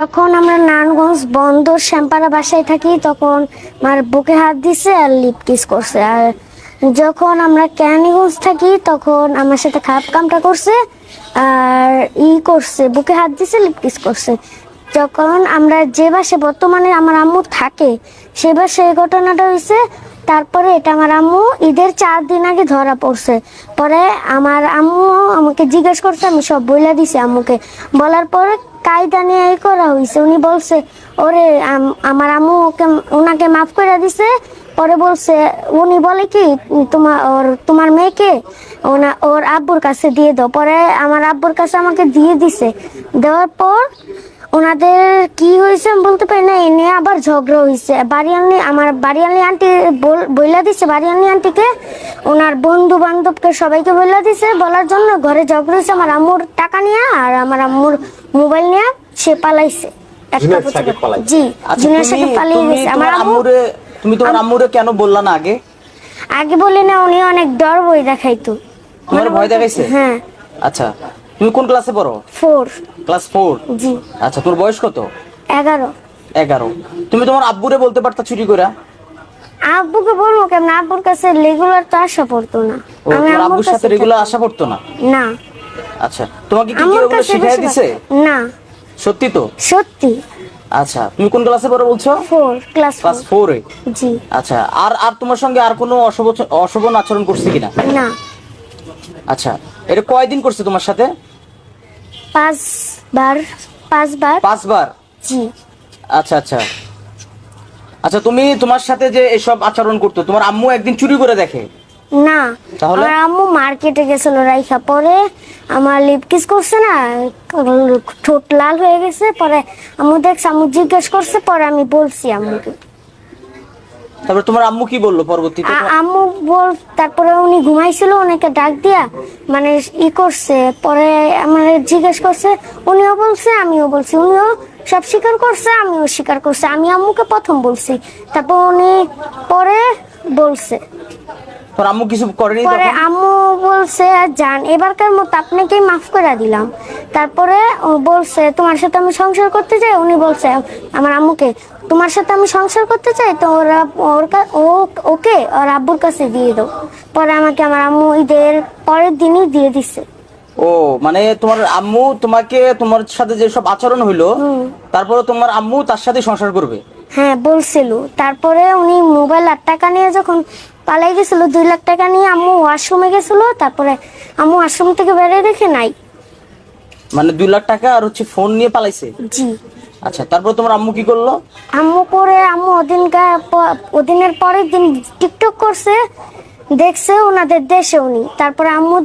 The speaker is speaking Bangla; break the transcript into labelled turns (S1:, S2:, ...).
S1: যখন আমরা নারায়ণগঞ্জ বন্দর শ্যামপাড়া বাসায় থাকি, তখন আমার বুকে হাত দিছে আর লিপ কিস করছে। আর যখন আমরা ক্যানিগঞ্জ থাকি, তখন আমার সাথে খারাপ কামটা করছে আর ই করছে, বুকে হাত দিছে লিপ কিস করছে। যখন আমরা যে বাসে বর্তমানে আমার আম্মু থাকে, সে বাসে এই ঘটনাটা হয়েছে তারপরে এটা আমার আম্মু ঈদের চার দিন আগে ধরা পড়ছে। পরে আমার আম্মু আমাকে জিজ্ঞেস করছে, আমি সব বইলা দিছি আম্মুকে। বলার পরে কায়দা নিয়ে করা হয়েছে উনি বলছে, ওরে, আম- আমার আম্মু ওকে ওনাকে মাফ করে দিছে। পরে বলছে, উনি বলে কি তোমার ওর, তোমার মেয়েকে ওনা, ওর আব্বুর কাছে দিয়ে দাও। পরে আমার আব্বুর কাছে আমাকে দিয়ে দিছে। দেওয়ার পর ওনাদের কি হয়েছে আমি বলতে পারি না এ নিয়ে আবার ঝগড়া হয়েছে বাড়িয়ালি আমার বাড়িয়ালি আন্টি বইলা দিছে বাড়িয়ালি আন্টিকে। ওনার বন্ধু বান্ধবকে সবাইকে বইলা দিছে বলার জন্য ঘরে ঝগড়া হয়েছে আমার আম্মুর টাকা নিয়ে আর আমার আম্মুর মোবাইল নিয়ে সে পালাইছে। একটা বছর জি
S2: আচ্ছা
S1: জুনিয়র সাথে পালিয়ে গেছে। আমার
S2: আম্মুরে তুমি তোমার আম্মুরে কেন বললা না আগে?
S1: আগে বলি না উনি অনেক ডর বই দেখাইতো।
S2: তোমার
S1: মানে
S2: ভয় দেখাইছে?
S1: হ্যাঁ।
S2: আচ্ছা। তুমি কোন ক্লাসে পড়ো?
S1: ফোর।
S2: Class four?
S1: জি।
S2: আচ্ছা তোর বয়স কত?
S1: এগারো।
S2: এগারো। তুমি তোমার আব্বুরে বলতে পারতা চুরি করে
S1: আব্বুকে বলব কেমন? আব্বুর কাছে রেগুলার তো আসা পড়তো না।
S2: তোমার আব্বুর সাথে রেগুলার। আসা পড়তো না?
S1: না।
S2: আচ্ছা তোমাকে কি কেউ শিখাই দিছে?
S1: না।
S2: সত্যি তো?
S1: সত্যি।
S2: আচ্ছা তুমি কোন ক্লাসে পড়ো বলছো?
S1: ফোর ক্লাস
S2: ক্লাস ফোরে।
S1: জি।
S2: আচ্ছা আর আর তোমার সঙ্গে আর কোনো অশুভ অশোভন আচরণ করছে কিনা?
S1: না।
S2: আচ্ছা এটা কয়দিন করছে তোমার সাথে?
S1: পাঁচবার পাঁচবার?
S2: পাঁচবার?
S1: জি।
S2: আচ্ছা আচ্ছা। আচ্ছা তুমি তোমার সাথে যে এসব আচরণ করতো তোমার আম্মু একদিন চুরি করে দেখে?
S1: না
S2: তাহলে?
S1: আমার আম্মু মার্কেটে গেছিল রাইখা পরে আমার লিপ কিস করছে না ঠোঁট লাল হয়ে গেছে পরে আম্মু দেখছে আম্মু জিজ্ঞেস করছে পরে আমি বলছি আম্মুকে।
S2: তারপরে তোমার আম্মু কি বলল পরবর্তীতে?
S1: আম্মু বল, তারপরে উনি ঘুমাইছিল, ওনাকে ডাক দিয়া মানে ই করছে, পরে আমার জিজ্ঞেস করছে, উনিও বলছে, আমিও বলছি, উনিও সব স্বীকার করছে, আমিও স্বীকার করছে, আমি আম্মুকে প্রথম বলছি। তারপর উনি পরে বলছে।
S2: তোর আম্মু কিছু করেনি
S1: পরে আম্মু বলছে যান এবারকার মতো আপনাকেই মাফ করে দিলাম। তারপরে ও বলছে তোমার সাথে আমি সংসার করতে চাই? উনি বলছে আমার আম্মুকে তোমার সাথে আমি সংসার করতে চাই তো ওরা ওর ও ওকে ওর আব্বুর কাছে দিয়ে দাও। পরে আমাকে আমার আম্মু ঈদের পরের দিনই দিয়ে দিছে।
S2: ও মানে তোমার আম্মু তোমাকে তোমার সাথে যেসব আচরণ হইল তারপরে তোমার আম্মু তার সাথে সংসার করবে?
S1: হ্যাঁ বলছিল। তারপরে উনি মোবাইল আর টাকা নিয়ে যখন পালাই গেছিল দুই লাখ টাকা নিয়ে আম্মু ওয়াশরুমে গেছিল তারপরে আম্মু ওয়াশরুম থেকে বেরিয়ে দেখে নাই।
S2: মানে দুই লাখ টাকা আর হচ্ছে ফোন নিয়ে পালাইছে?
S1: জি।
S2: আচ্ছা তারপর তোমার আম্মু কি করল?
S1: আম্মু পরে আম্মু ওদিনকার প- ওদিনের পরের দিন টিকটক করছে দেখছে ওনাদের দেশে উনি। তারপরে আম্মু